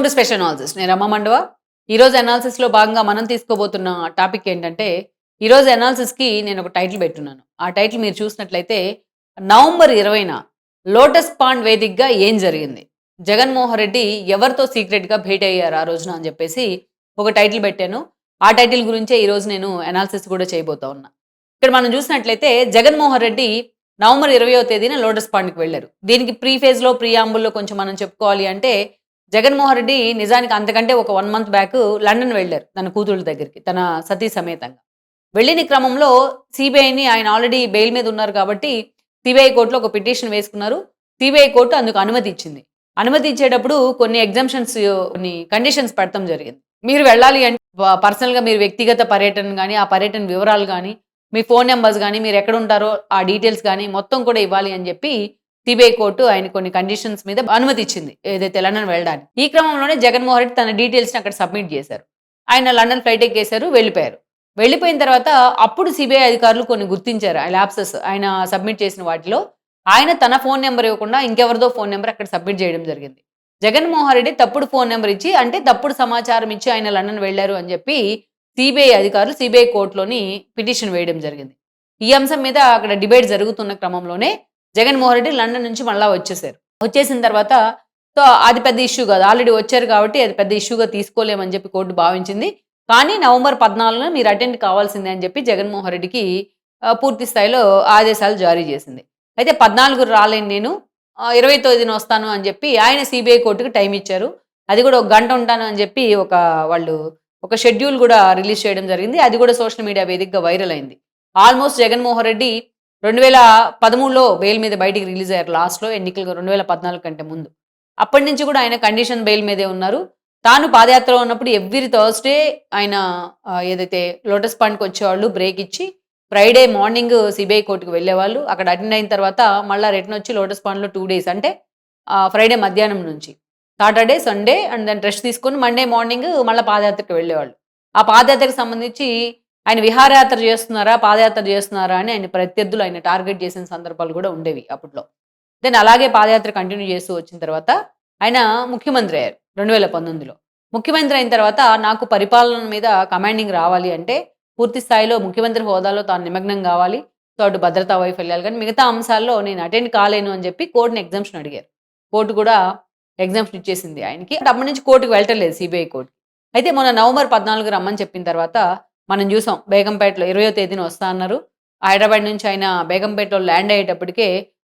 Welcome to special analysis. నేను రమ్మ మండవ. ఈరోజు అనాలిసిస్లో భాగంగా మనం తీసుకోబోతున్న టాపిక్ ఏంటంటే ఈరోజు అనాలిసిస్కి నేను ఒక టైటిల్ పెట్టున్నాను. ఆ టైటిల్ మీరు చూసినట్లయితే నవంబర్ ఇరవైన లోటస్ పాండ్ వేదికగా ఏం జరిగింది? జగన్మోహన్ రెడ్డి ఎవరితో సీక్రెట్గా భేటీ అయ్యారు ఆ రోజున అని చెప్పేసి ఒక టైటిల్ పెట్టాను. ఆ టైటిల్ గురించే ఈరోజు నేను అనాలిసిస్ కూడా చేయబోతా ఉన్నా. ఇక్కడ మనం చూసినట్లయితే జగన్మోహన్ రెడ్డి నవంబర్ ఇరవయో తేదీన లోటస్ పాండ్కి వెళ్ళారు. దీనికి ప్రీ ఫేజ్లో ప్రియాంబుల్లో కొంచెం మనం చెప్పుకోవాలి అంటే జగన్మోహన్ రెడ్డి నిజానికి అంతకంటే ఒక వన్ మంత్ బ్యాక్ లండన్ వెళ్ళారు తన కూతుళ్ళ దగ్గరికి తన సతీ సమేతంగా. వెళ్ళిన క్రమంలో సిబిఐని ఆయన ఆల్రెడీ బెయిల్ మీద ఉన్నారు కాబట్టి సిబిఐ కోర్టులో ఒక పిటిషన్ వేసుకున్నారు. సిబిఐ కోర్టు అందుకు అనుమతి ఇచ్చింది. అనుమతి ఇచ్చేటప్పుడు కొన్ని ఎగ్జామ్షన్స్ కొన్ని కండిషన్స్ పెడతాం జరిగింది. మీరు వెళ్ళాలి అంటే పర్సనల్గా మీరు వ్యక్తిగత పర్యటన కానీ ఆ పర్యటన వివరాలు కానీ మీ ఫోన్ నెంబర్స్ కానీ మీరు ఎక్కడ ఉంటారో ఆ డీటెయిల్స్ కానీ మొత్తం కూడా ఇవ్వాలి అని చెప్పి సిబిఐ కోర్టు ఆయన కొన్ని కండిషన్స్ మీద అనుమతి ఇచ్చింది ఏదైతే తెలంగాణ వెళ్ళడానికి. ఈ క్రమంలోనే జగన్మోహన్ రెడ్డి తన డీటెయిల్స్ని అక్కడ సబ్మిట్ చేశారు. ఆయన లండన్ ఫ్లైట్ ఎక్కేశారు వెళ్ళిపోయారు. వెళ్ళిపోయిన తర్వాత అప్పుడు సిబిఐ అధికారులు కొన్ని గుర్తించారు ఆ ల్యాప్సెస్ ఆయన సబ్మిట్ చేసిన వాటిలో. ఆయన తన ఫోన్ నెంబర్ ఇవ్వకుండా ఇంకెవరిదో ఫోన్ నెంబర్ అక్కడ సబ్మిట్ చేయడం జరిగింది. జగన్మోహన్ రెడ్డి తప్పుడు ఫోన్ నెంబర్ ఇచ్చి అంటే తప్పుడు సమాచారం ఇచ్చి ఆయన లండన్ వెళ్ళారు అని చెప్పి సిబిఐ అధికారులు సిబిఐ కోర్టులోని పిటిషన్ వేయడం జరిగింది. ఈ అంశం మీద అక్కడ డిబేట్ జరుగుతున్న క్రమంలోనే జగన్మోహన్ రెడ్డి లండన్ నుంచి మళ్ళా వచ్చేసారు. వచ్చేసిన తర్వాత సో అది పెద్ద ఇష్యూ కాదు. ఆల్రెడీ వచ్చారు కాబట్టి అది పెద్ద ఇష్యూగా తీసుకోలేమని చెప్పి కోర్టు భావించింది. కానీ నవంబర్ పద్నాలుగున మీరు అటెండ్ కావాల్సిందే అని చెప్పి జగన్మోహన్ రెడ్డికి పూర్తి స్థాయిలో ఆదేశాలు జారీ చేసింది. అయితే పద్నాలుగు రాలేను నేను ఇరవై తొమ్మిదిన వస్తాను అని చెప్పి ఆయన సిబిఐ కోర్టుకు టైం ఇచ్చారు. అది కూడా ఒక గంట ఉంటాను అని చెప్పి ఒక వాళ్ళు ఒక షెడ్యూల్ కూడా రిలీజ్ చేయడం జరిగింది. అది కూడా సోషల్ మీడియా వేదికగా వైరల్ అయింది. ఆల్మోస్ట్ జగన్మోహన్ రెడ్డి రెండు వేల పదమూడులో బెయిల్ మీద బయటికి రిలీజ్ అయ్యారు లాస్ట్లో ఎన్నికలు రెండు వేల పద్నాలుగు కంటే ముందు. అప్పటి నుంచి కూడా ఆయన కండిషన్ బెయిల్ మీదే ఉన్నారు. తాను పాదయాత్రలో ఉన్నప్పుడు ఎవ్రీ థర్స్డే ఆయన ఏదైతే లోటస్ పాండ్కి వచ్చేవాళ్ళు బ్రేక్ ఇచ్చి ఫ్రైడే మార్నింగ్ సిబిఐ కోర్టుకు వెళ్ళేవాళ్ళు. అక్కడ అటెండ్ అయిన తర్వాత మళ్ళీ రిటర్న్ వచ్చి లోటస్ పాండ్లో టూ డేస్ అంటే ఫ్రైడే మధ్యాహ్నం నుంచి. సాటర్డే సండే అండ్ దాని రెస్ట్ తీసుకొని మండే మార్నింగ్ మళ్ళీ పాదయాత్రకు వెళ్ళేవాళ్ళు. ఆ పాదయాత్రకు సంబంధించి ఆయన విహారయాత్ర చేస్తున్నారా పాదయాత్ర చేస్తున్నారా అని ఆయన ప్రత్యర్థులు ఆయన టార్గెట్ చేసిన సందర్భాలు కూడా ఉండేవి అప్పట్లో. దెన్ అలాగే పాదయాత్ర కంటిన్యూ చేస్తూ వచ్చిన తర్వాత ఆయన ముఖ్యమంత్రి అయ్యారు రెండు వేల పంతొమ్మిదిలో. ముఖ్యమంత్రి అయిన తర్వాత నాకు పరిపాలన మీద కమాండింగ్ రావాలి అంటే పూర్తి స్థాయిలో ముఖ్యమంత్రి హోదాలో తాను నిమగ్నం కావాలి సో అటు భద్రతా వైఫల్యాలు కానీ మిగతా అంశాల్లో నేను అటెండ్ కాలేను అని చెప్పి కోర్టుని ఎగ్జామ్షన్ అడిగారు. కోర్టు కూడా ఎగ్జామ్షన్ ఇచ్చేసింది ఆయనకి. అప్పటి నుంచి కోర్టుకు వెళ్ళటలేదు సిబిఐ కోర్టు. అయితే మొన్న నవంబర్ పద్నాలుగు రమ్మని చెప్పిన తర్వాత మనం చూసాం బేగంపేటలో ఇరవయో తేదీన వస్తా అన్నారు. హైదరాబాద్ నుంచి ఆయన బేగంపేటలో ల్యాండ్ అయ్యేటప్పటికే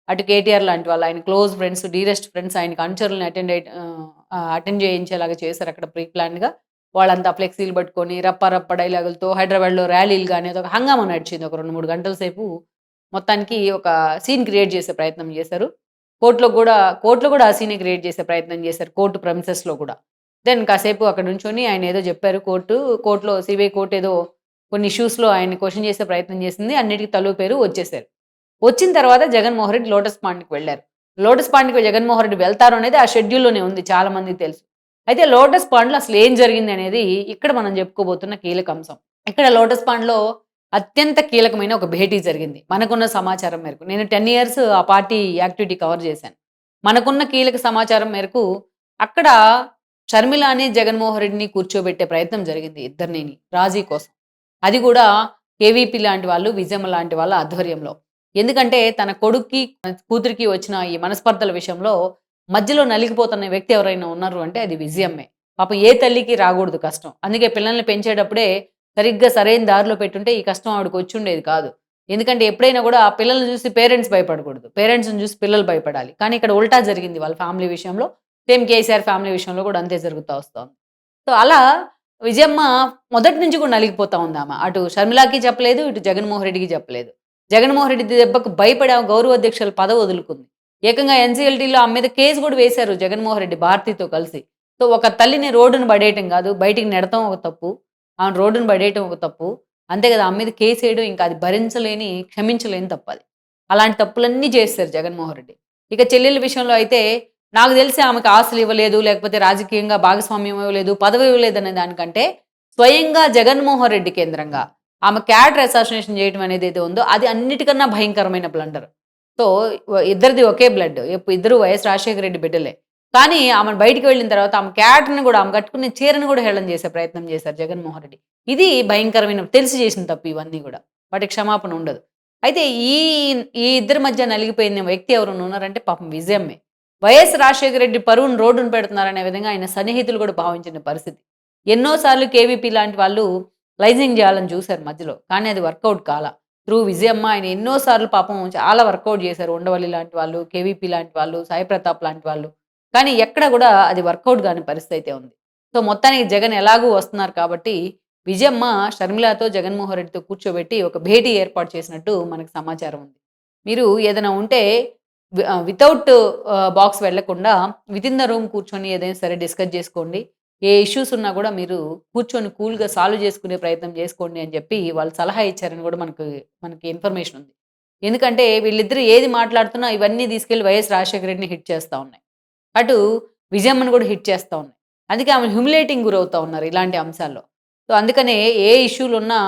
అటు కేటీఆర్ లాంటి వాళ్ళు ఆయన క్లోజ్ ఫ్రెండ్స్ డీరెస్ట్ ఫ్రెండ్స్ ఆయనకి అనుచరులను అటెండ్ అటెండ్ చేయించేలాగా చేశారు అక్కడ ప్రీ ప్లాన్గా వాళ్ళంతా ఫ్లెక్సీలు పట్టుకొని రప్ప రప్ప డైలాగులతో హైదరాబాద్లో ర్యాలీలు కానీ ఒక హంగామా నడిచింది ఒక రెండు మూడు గంటల సేపు. మొత్తానికి ఒక సీన్ క్రియేట్ చేసే ప్రయత్నం చేశారు. కోర్టులో కూడా కోర్టులో కూడా ఆ సీన్ క్రియేట్ చేసే ప్రయత్నం చేశారు కోర్టు ప్రమిసెస్లో కూడా. దెన్ కాసేపు అక్కడ నుంచొని ఆయన ఏదో చెప్పారు కోర్టు కోర్టులో సిబిఐ కోర్టు ఏదో కొన్ని ఇష్యూస్లో ఆయన క్వశ్చన్ చేసే ప్రయత్నం చేసింది అన్నిటికీ తలుపు పేరు వచ్చేసారు వచ్చిన తర్వాత జగన్మోహన్ రెడ్డి లోటస్ పాండ్కి వెళ్ళారు. లోటస్ పాండ్కి జగన్మోహన్ రెడ్డి వెళ్తారు అనేది ఆ షెడ్యూల్లోనే ఉంది చాలా మందికి తెలుసు. అయితే లోటస్ పాండ్లో అసలు ఏం జరిగింది అనేది ఇక్కడ మనం చెప్పుకోబోతున్న కీలక అంశం. ఇక్కడ లోటస్ పాండ్లో అత్యంత కీలకమైన ఒక భేటీ జరిగింది. మనకున్న సమాచారం మేరకు. నేను టెన్ ఇయర్స్ ఆ పార్టీ యాక్టివిటీ కవర్ చేశాను. మనకున్న కీలక సమాచారం మేరకు అక్కడ షర్మిలాని జగన్మోహన్ రెడ్డిని కూర్చోబెట్టే ప్రయత్నం జరిగింది ఇద్దరిని రాజీ కోసం. అది కూడా కేవీపీ లాంటి వాళ్ళు విజయమ్మ లాంటి వాళ్ళ ఆధ్వర్యంలో. ఎందుకంటే తన కొడుక్కి కూతురికి వచ్చిన ఈ మనస్పర్ధల విషయంలో మధ్యలో నలిగిపోతున్న వ్యక్తి ఎవరైనా ఉన్నారు అంటే అది విజయమ్మే. పాపం ఏ తల్లికి రాకూడదు కష్టం. అందుకే పిల్లల్ని పెంచేటప్పుడే సరిగ్గా సరైన దారిలో పెట్టుంటే ఈ కష్టం ఆవిడకి వచ్చి ఉండేది కాదు. ఎందుకంటే ఎప్పుడైనా కూడా ఆ పిల్లల్ని చూసి పేరెంట్స్ భయపడకూడదు. పేరెంట్స్ని చూసి పిల్లలు భయపడాలి. కానీ ఇక్కడ ఉల్టా జరిగింది వాళ్ళ ఫ్యామిలీ విషయంలో. సేమ్ కేసీఆర్ ఫ్యామిలీ విషయంలో కూడా అంతే జరుగుతూ వస్తుంది. సో అలా విజయమ్మ మొదటి నుంచి కూడా నలిగిపోతా ఉంది ఆమె. అటు షర్మిలాకి చెప్పలేదు ఇటు జగన్మోహన్ రెడ్డికి చెప్పలేదు. జగన్మోహన్ రెడ్డి దెబ్బకు భయపడే ఆమె గౌరవ అధ్యక్షుల పదవి వదులుకుంది. ఏకంగా ఎన్సీఎల్టీలో ఆమె మీద కేసు కూడా వేశారు జగన్మోహన్ రెడ్డి భారతితో కలిసి. సో ఒక తల్లిని రోడ్డును పడేయటం కాదు బయటికి నెడతాం ఒక తప్పు. ఆమె రోడ్డును పడేయటం ఒక తప్పు. అంతే కదా ఆమె మీద కేసు వేయడం ఇంకా అది భరించలేని క్షమించలేని తప్పు అది. అలాంటి తప్పులన్నీ చేస్తారు జగన్మోహన్ రెడ్డి. ఇక చెల్లెల విషయంలో అయితే నాకు తెలిసి ఆమెకు ఆశలు ఇవ్వలేదు లేకపోతే రాజకీయంగా భాగస్వామ్యం ఇవ్వలేదు పదవి ఇవ్వలేదు అనే దానికంటే స్వయంగా జగన్మోహన్ రెడ్డి కేంద్రంగా ఆమె క్యాడర్ అసాసినేషన్ చేయడం అనేది ఏదో ఉందో అది అన్నిటికన్నా భయంకరమైన బ్లండర్ సో ఇద్దరిది ఒకే బ్లడ్ ఇద్దరు వైఎస్ రాజశేఖర రెడ్డి బిడ్డలే. కానీ ఆమెను బయటికి వెళ్ళిన తర్వాత ఆమె క్యారెక్టర్ని కూడా ఆమె కట్టుకునే చీరను కూడా హేళన చేసే ప్రయత్నం చేశారు జగన్మోహన్ రెడ్డి. ఇది భయంకరమైన తెలిసి చేసిన తప్పు ఇవన్నీ కూడా. వాటి క్షమాపణ ఉండదు. అయితే ఈ ఈ ఇద్దరి మధ్య నలిగిపోయిన వ్యక్తి ఎవరు ఉన్నారంటే పాపం విజయమ్మే. వైఎస్ రాజశేఖర రెడ్డి పరువును రోడ్డును పెడుతున్నారనే విధంగా ఆయన సన్నిహితులు కూడా భావించిన పరిస్థితి. ఎన్నోసార్లు కేవీపీ లాంటి వాళ్ళు లైజింగ్ చేయాలని చూశారు మధ్యలో కానీ అది వర్కౌట్ కాల. త్రూ విజయమ్మ ఆయన ఎన్నోసార్లు పాపం చాలా వర్కౌట్ చేశారు. ఉండవల్లి లాంటి వాళ్ళు కేవీపీ లాంటి వాళ్ళు సాయి ప్రతాప్ లాంటి వాళ్ళు. కానీ ఎక్కడ కూడా అది వర్కౌట్ కాని పరిస్థితి అయితే ఉంది. సో మొత్తానికి జగన్ ఎలాగూ వస్తున్నారు కాబట్టి విజయమ్మ షర్మిలతో జగన్మోహన్ రెడ్డితో కూర్చోబెట్టి ఒక భేటీ ఏర్పాటు చేసినట్టు మనకు సమాచారం ఉంది. మీరు ఏదైనా ఉంటే వితౌట్ బాక్స్ వెళ్ళకుండా విత్ ఇన్ ద రూమ్ కూర్చొని ఏదైనా సరే డిస్కస్ చేసుకోండి. ఏ ఇష్యూస్ ఉన్నా కూడా మీరు కూర్చొని కూల్గా సాల్వ్ చేసుకునే ప్రయత్నం చేసుకోండి అని చెప్పి వాళ్ళు సలహా ఇచ్చారని కూడా మనకు మనకి ఇన్ఫర్మేషన్ ఉంది. ఎందుకంటే వీళ్ళిద్దరు ఏది మాట్లాడుతున్నా ఇవన్నీ తీసుకెళ్ళి వైఎస్ రాజశేఖర రెడ్డిని హిట్ చేస్తూ ఉన్నాయి. అటు విజయమ్మను కూడా హిట్ చేస్తూ ఉన్నాయి. అందుకే ఆమె హ్యూమిలేటింగ్ గురవుతూ ఉన్నారు ఇలాంటి అంశాల్లో. సో అందుకనే ఏ ఇష్యూలు ఉన్నా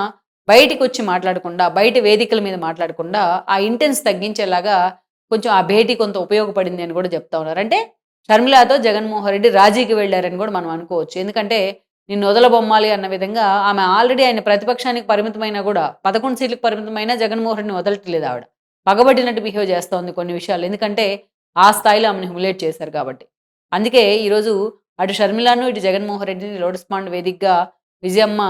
బయటికి వచ్చి మాట్లాడకుండా బయట వేదికల మీద మాట్లాడకుండా ఆ ఇంటెన్స్ తగ్గించేలాగా కొంచెం ఆ భేటీ కొంత ఉపయోగపడింది అని కూడా చెప్తా ఉన్నారు. అంటే షర్మిలాతో జగన్మోహన్ రెడ్డి రాజీకి వెళ్ళారని కూడా మనం అనుకోవచ్చు. ఎందుకంటే నిన్ను వదలబొమ్మాలి అన్న విధంగా ఆమె ఆల్రెడీ ఆయన ప్రతిపక్షానికి పరిమితమైనా కూడా పదకొండు సీట్లకు పరిమితమైన జగన్మోహన్ రెడ్డిని వదలట్లేదు ఆవిడ. పగబట్టినట్టు బిహేవ్ చేస్తోంది కొన్ని విషయాలు. ఎందుకంటే ఆ స్థాయిలో ఆమెను హ్యుమిలేట్ చేశారు కాబట్టి. అందుకే ఈరోజు అటు షర్మిలాను ఇటు జగన్మోహన్ రెడ్డిని లోటస్ పాండ్ వేదికగా విజయమ్మ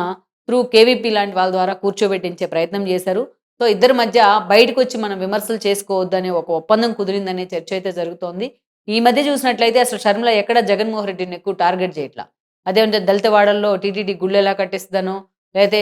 త్రూ కేవీపీ లాంటి వాళ్ళ ద్వారా కూర్చోబెట్టించే ప్రయత్నం చేశారు. సో ఇద్దరి మధ్య బయటకు వచ్చి మనం విమర్శలు చేసుకోవద్దనే ఒక ఒప్పందం కుదిరిందనే చర్చ అయితే జరుగుతోంది. ఈ మధ్య చూసినట్లయితే అసలు షర్మిల ఎక్కడ జగన్మోహన్ రెడ్డిని ఎక్కువ టార్గెట్ చేయట్లా? అదేమంటే దళితవాడల్లో టీటీడీ గుళ్ళు ఎలా కట్టిస్తుందనో లేకపోతే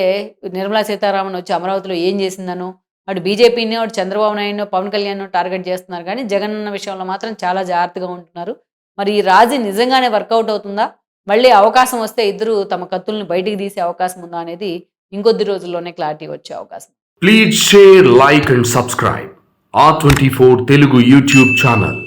నిర్మలా సీతారామన్ వచ్చి అమరావతిలో ఏం చేసిందనో అటు బీజేపీని అటు చంద్రబాబు నాయుడు పవన్ కళ్యాణ్ టార్గెట్ చేస్తున్నారు. కానీ జగన్ అన్న విషయంలో మాత్రం చాలా జాగ్రత్తగా ఉంటున్నారు. మరి ఈ రాజీ నిజంగానే వర్కౌట్ అవుతుందా? మళ్ళీ అవకాశం వస్తే ఇద్దరు తమ కత్తుల్ని బయటికి తీసే అవకాశం ఉందా అనేది ఇంకొద్ది రోజుల్లోనే క్లారిటీ వచ్చే అవకాశం. Please share, like, and subscribe. R24 Telugu YouTube channel.